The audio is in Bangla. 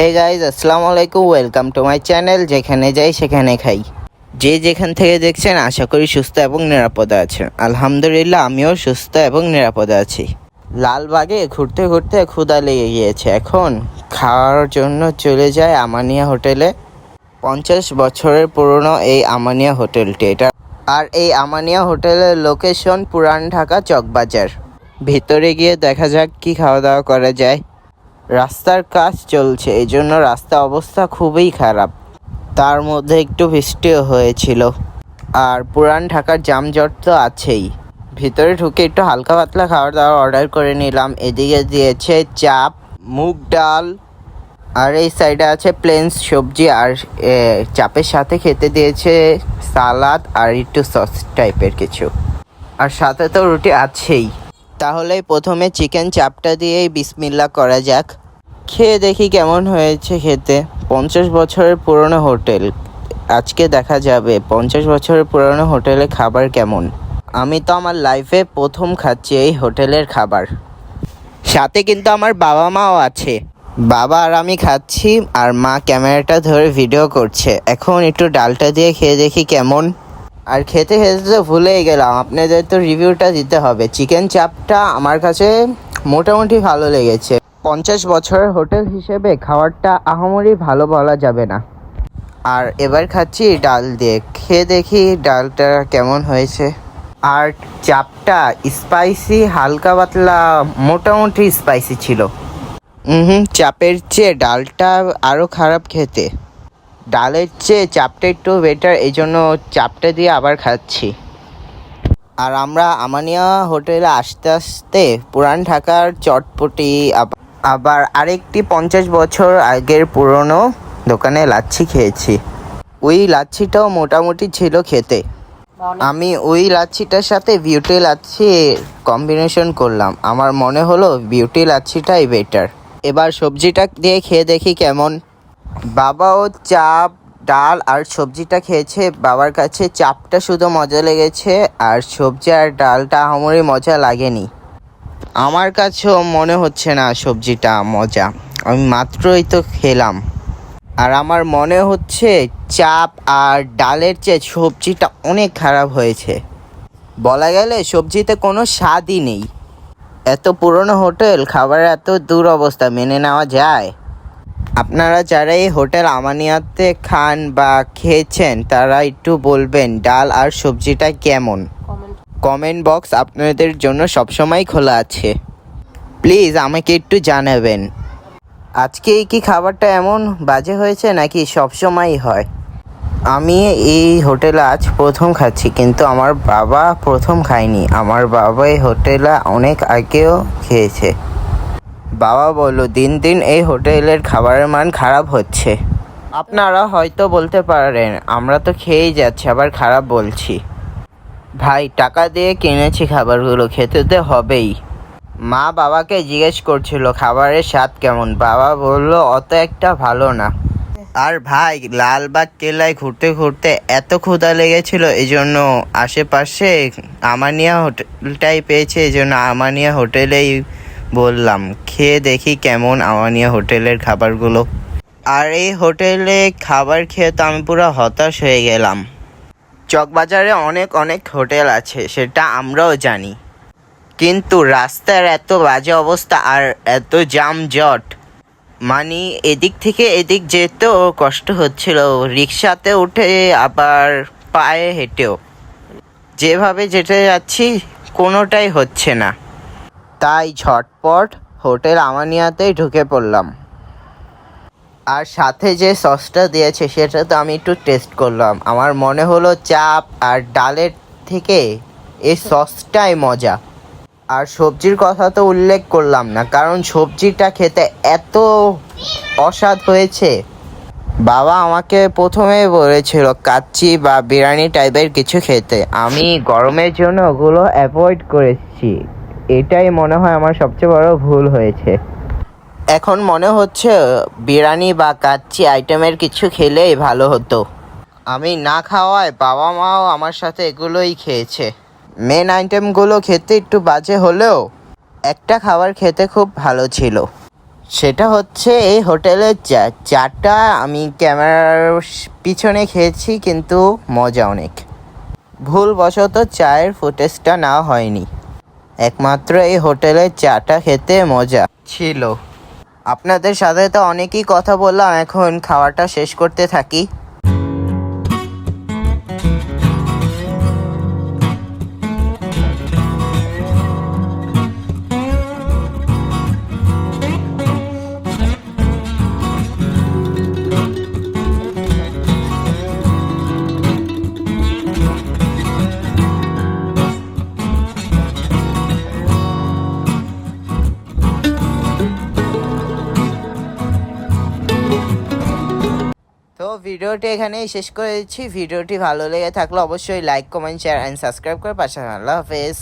হে গাইজ আসসালামু আলাইকুম ওয়েলকাম টু মাই চ্যানেল যেখানে যাই সেখানে খাই। যে যেখান থেকে দেখছেন, আশা করি সুস্থ এবং নিরাপদে আছেন। আলহামদুলিল্লাহ, আমিও সুস্থ এবং নিরাপদে আছি। লালবাগে ঘুরতে ঘুরতে ক্ষুদা লেগে গিয়েছে। এখন খাওয়ার জন্য চলে যায় আমানিয়া হোটেলে। পঞ্চাশ বছরের পুরনো এই আমানিয়া হোটেলটি এটা। আর এই আমানিয়া হোটেলের লোকেশন পুরান ঢাকা চকবাজার। ভিতরে গিয়ে দেখা যাক কি খাওয়া দাওয়া করা যায়। রাস্তার কাজ চলছে এই জন্য রাস্তা অবস্থা খুবই খারাপ। তার মধ্যে একটু বৃষ্টিও হয়েছিল। আর পুরান ঢাকার জামজট তো আছেই। ভিতরে ঢুকে একটু হালকা পাতলা খাবার দাবার অর্ডার করে নিলাম। এদিকে দিয়েছে চাপ, মুগ ডাল, আর এই সাইডে আছে প্লেন্স সবজি। আর চাপের সাথে খেতে দিয়েছে সালাদ আর একটু সস টাইপের কিছু। আর সাথে তো রুটি আছেই। তাহলে প্রথমে চিকেন চাপটা দিয়েই বিসমিল্লা করা যাক। খেয়ে দেখি কেমন হয়েছে খেতে। পঞ্চাশ বছরের পুরনো হোটেল। আজকে দেখা যাবে পঞ্চাশ বছরের পুরনো হোটেলে খাবার কেমন। আমি তো আমার লাইফে প্রথম খাচ্ছি এই হোটেলের খাবার। সাথে কিন্তু আমার বাবা মাও আছে। বাবা আর আমি খাচ্ছি আর মা ক্যামেরাটা ধরে ভিডিও করছে। এখন একটু ডালটা দিয়ে খেয়ে দেখি কেমন। আর খেতে খেতে তো ভুলেই গেলাম। আপনাদের তো রিভিউটা দিতে হবে। চিকেন চাপটা আমার কাছে মোটামুটি ভালো লেগেছে। পঞ্চাশ বছরের হোটেল হিসেবে খাবারটা আহামরি ভালো বলা যাবে না। আর এবার খাচ্ছি ডাল দিয়ে। খেয়ে দেখি ডালটা কেমন হয়েছে। আর চাপটা স্পাইসি হালকা পাতলা, মোটামুটি স্পাইসি ছিল। হুম, চাপের চেয়ে ডালটা আরও খারাপ খেতে। ডালের চেয়ে চাপটা একটু বেটার এই জন্য চাপটা দিয়ে আবার খাচ্ছি। আর আমরা আমানিয়া হোটেলে আসতে আসতে পুরান ঢাকার চটপটি আব- আবার আরেকটি পঞ্চাশ বছর আগের পুরনো দোকানে লাচ্ছি খেয়েছি। ওই লাচ্ছিটাও মোটামুটি ছিল খেতে। আমি ওই লাচ্ছিটার সাথে বিউটি লাচ্ছি কম্বিনেশন করলাম। আমার মনে হলো বিউটি লাচ্ছিটাই বেটার। এবার সবজিটা দিয়ে খেয়ে দেখি কেমন। বাবাও চাপ ডাল আর সবজিটা খেয়েছে, বাবার কাছে চাপটা শুধু মজা লেগেছে, আর সবজি আর ডালটা আমারই মজা লাগেনি। আমার কাছেও মনে হচ্ছে না সবজিটা মজা, আমি মাত্রই তো খেলাম। আর আমার মনে হচ্ছে চাপ আর ডালের চেয়ে সবজিটা অনেক খারাপ হয়েছে। বলা গেলে সবজিতে কোনো স্বাদই নেই। এত পুরনো হোটেল, খাবারের এত দূর অবস্থা মেনে নেওয়া যায়? আপনারা যারা এই হোটেল আমানিয়াতে খান বা খেয়েছেন তারা একটু বলবেন ডাল আর সবজিটা কেমন? কমেন্ট। বক্স আপনাদের জন্য সবসময় খোলা আছে। প্লিজ আমাকে একটু জানাবেন। আজকে কি খাবারটা এমন বাজে হয়েছে নাকি সবসময়ই হয়? আমি এই হোটেলে আজ প্রথম খাচ্ছি কিন্তু আমার বাবা প্রথম খায়নি। আমার বাবা এই হোটেলে অনেক আগেও খেয়েছে। বাবা বলল, দিন দিন এই হোটেলের খাবারের মান খারাপ হচ্ছে। আপনারা হয়তো বলতে পারেন, আমরা তো খেয়েই যাচ্ছি, আবার খারাপ বলছি। ভাই, টাকা দিয়ে কিনেছি খাবারগুলো, খেতে তো হবেই। মা বাবাকে জিজ্ঞেস করছিল, খাবারের স্বাদ কেমন? বাবা বলল, অত একটা ভালো না। আর ভাই লালবাগ কেল্লায় ঘুরতে ঘুরতে এত ক্ষুধা লেগেছিল এই জন্য আশেপাশে আমানিয়া হোটেলটাই পেয়েছে এই জন্য আমানিয়া হোটেলেই বললাম, খেয়ে দেখি কেমন আমানিয়া হোটেলের খাবারগুলো। আর এই হোটেলে খাবার খেয়ে তো আমি পুরো হতাশ হয়ে গেলাম। চকবাজারে অনেক অনেক হোটেল আছে, সেটা আমরাও জানি। কিন্তু রাস্তার এত বাজে অবস্থা আর এত জামজট। মানে এদিক থেকে এদিক যেতেও কষ্ট হচ্ছিল, রিক্সাতে উঠে আবার পায়ে হেঁটেও। যেভাবে যেতে যাচ্ছি, কোনোটাই হচ্ছে না। তাই ঝটপট হোটেল আমানিয়াতেই ঢুকে পড়লাম। আর সাথে যে সসটা দিয়েছে, সেটা তো আমি একটু টেস্ট করলাম। আমার মনে হলো চাপ আর ডালের থেকে এই সসটাই মজা। আর সবজির কথা তো উল্লেখ করলাম না, কারণ সবজিটা খেতে এত অস্বাদ হয়েছে। বাবা আমাকে প্রথমে বলেছিল কাচ্চি বা বিরিয়ানি টাইপের কিছু খেতে। আমি গরমের জন্য ওগুলো অ্যাভয়েড করেছি। এটাই মনে হয় আমার সবচেয়ে বড় ভুল হয়েছে। এখন মনে হচ্ছে বিরিয়ানি বা কাচ্চি আইটেমের কিছু খেলেই ভালো হতো। আমি না খাওয়ায় বাবা মাও আমার সাথে এগুলোই খেয়েছে। মেন আইটেমগুলো খেতে একটু বাজে হলেও একটা খাবার খেতে খুব ভালো ছিল। সেটা হচ্ছে এই হোটেলের চা, চাটা আমি ক্যামেরার পিছনে খেয়েছি কিন্তু মজা অনেক। ভুলবশত চায়ের ফুটেজটা নেওয়া হয়নি। একমাত্র এই হোটেলের চাটা খেতে মজা ছিল। আপনাদের সাথে তো অনেকই কথা বললাম, এখন খাওয়াটা শেষ করতে থাকি। ভিডিওটি এখানেই শেষ করে দিচ্ছি ভিডিওটি ভালো লেগে থাকলে অবশ্যই like comment share and subscribe করে পাশে। আল্লাহ হাফেজ